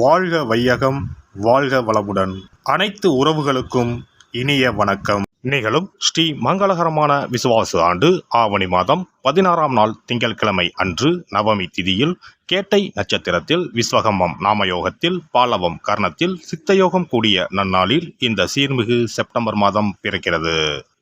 வாழ்க வையகம் வாழ்க வளமுடன். அனைத்து உறவுகளுக்கும் இனிய வணக்கம். நிகழும் ஸ்ரீ மங்களகரமான விசுவாச ஆண்டு ஆவணி மாதம் பதினாறாம் நாள் திங்கட்கிழமை அன்று நவமி திதியில் கேட்டை நட்சத்திரத்தில் விஸ்வகம்மம் நாமயோகத்தில் பாலவம் கர்ணத்தில் சித்தயோகம் கூடிய நன்னாளில் இந்த சீர்மிகு செப்டம்பர் மாதம் பிறக்கிறது.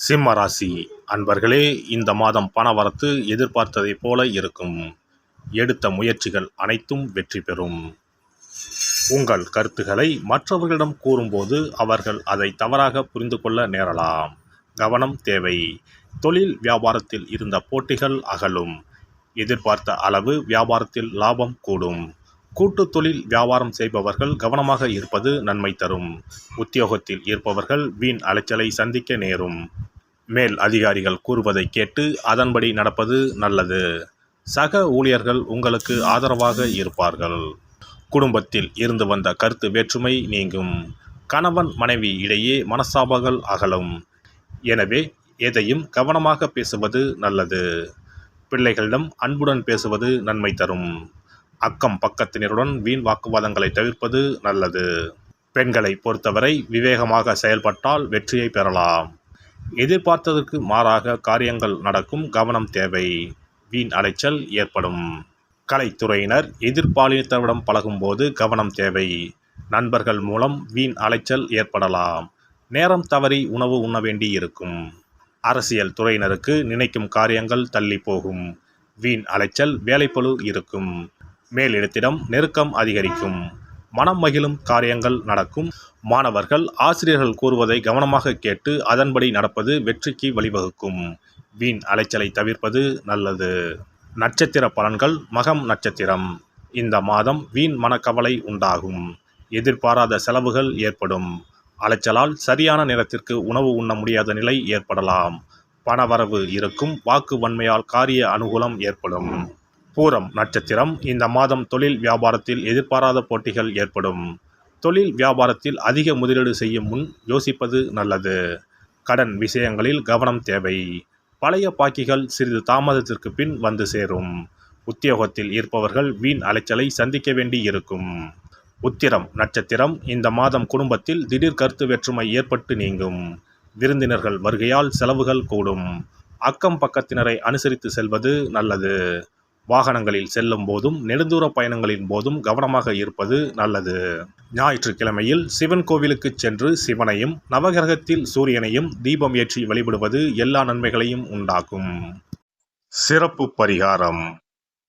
சிம்ம ராசி அன்பர்களே இந்த மாதம் பணவரத்து எதிர்பார்த்ததைப் போல இருக்கும். எடுத்த முயற்சிகள் அனைத்தும் வெற்றி பெறும். உங்கள் கருத்துக்களை மற்றவர்களிடம் கூறும்போது அவர்கள் அதை தவறாக புரிந்து கொள்ள நேரலாம். கவனம் தேவை. தொழில் வியாபாரத்தில் இருந்த போட்டிகள் அகலும். எதிர்பார்த்த அளவு வியாபாரத்தில் லாபம் கூடும். கூட்டு தொழில் வியாபாரம் செய்பவர்கள் கவனமாக இருப்பது நன்மை தரும். உத்தியோகத்தில் இருப்பவர்கள் வீண் அலைச்சலை சந்திக்க நேரும். மேல் அதிகாரிகள் கூறுவதை கேட்டு அதன்படி நடப்பது நல்லது. சக ஊழியர்கள் உங்களுக்கு ஆதரவாக இருப்பார்கள். குடும்பத்தில் இருந்து வந்த கருத்து வேற்றுமை நீங்கும். கணவன் மனைவி இடையே மனஸ்தாபங்கள் அகலும். எனவே எதையும் கவனமாக பேசுவது நல்லது. பிள்ளைகளிடம் அன்புடன் பேசுவது நன்மை தரும். அக்கம் பக்கத்தினருடன் வீண் வாக்குவாதங்களை தவிர்ப்பது நல்லது. பெண்களை பொறுத்தவரை விவேகமாக செயல்பட்டால் வெற்றியை பெறலாம். எதிர்பார்த்ததற்கு மாறாக காரியங்கள் நடக்கும் கவனம் தேவை. வீண் அலைச்சல் ஏற்படும். கலைத்துறையினர் எதிர்பாலினத்தவரிடம் பழகும்போது கவனம் தேவை. நண்பர்கள் மூலம் வீண் அலைச்சல் ஏற்படலாம். நேரம் தவறி உணவு உண்ண வேண்டி இருக்கும் அரசியல் துறையினருக்கு நினைக்கும் காரியங்கள் தள்ளி போகும். வீண் அலைச்சல் வேலைப்பழு இருக்கும். மேலிடத்திடம் நெருக்கம் அதிகரிக்கும். மனம் மகிழும் காரியங்கள் நடக்கும். மாணவர்கள் ஆசிரியர்கள் கூறுவதை கவனமாக கேட்டு அதன்படி நடப்பது வெற்றிக்கு வழிவகுக்கும். வீண் அலைச்சலை தவிர்ப்பது நல்லது. நட்சத்திர பலன்கள் மகம் நட்சத்திரம். இந்த மாதம் வீண் மனக்கவலை உண்டாகும். எதிர்பாராத செலவுகள் ஏற்படும். அலைச்சலால் சரியான நேரத்திற்கு உணவு உண்ண முடியாத நிலை ஏற்படலாம். பணவரவு இருக்கும். வாக்கு வன்மையால் காரிய அனுகூலம் ஏற்படும். பூரம் நட்சத்திரம். இந்த மாதம் தொழில் வியாபாரத்தில் எதிர்பாராத போட்டிகள் ஏற்படும். தொழில் வியாபாரத்தில் அதிக முதலீடு செய்யும் முன் யோசிப்பது நல்லது. கடன் விஷயங்களில் கவனம் தேவை. பழைய பாக்கிகள் சிறிது தாமதத்திற்கு பின் வந்து சேரும். உத்தியோகத்தில் இருப்பவர்கள் வீண் அலைச்சலை சந்திக்க வேண்டி இருக்கும். உத்திரம் நட்சத்திரம் இந்த மாதம் குடும்பத்தில் திடீர் கருத்து வேற்றுமை ஏற்பட்டு நீங்கும். விருந்தினர்கள் வருகையால் செலவுகள் கூடும். அக்கம் பக்கத்தினரை அனுசரித்து செல்வது நல்லது. வாகனங்களில் செல்லும் போதும் நெடுந்தூர பயணங்களின் போதும் கவனமாக இருப்பது நல்லது. ஞாயிற்றுக்கிழமையில் சிவன் கோவிலுக்கு சென்று சிவனையும் நவகிரகத்தில் சூரியனையும் தீபம் ஏற்றி வழிபடுவது எல்லா நன்மைகளையும் உண்டாக்கும். சிறப்பு பரிகாரம்.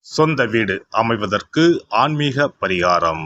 சொந்த வீடு அமைவதற்கு ஆன்மீக பரிகாரம்.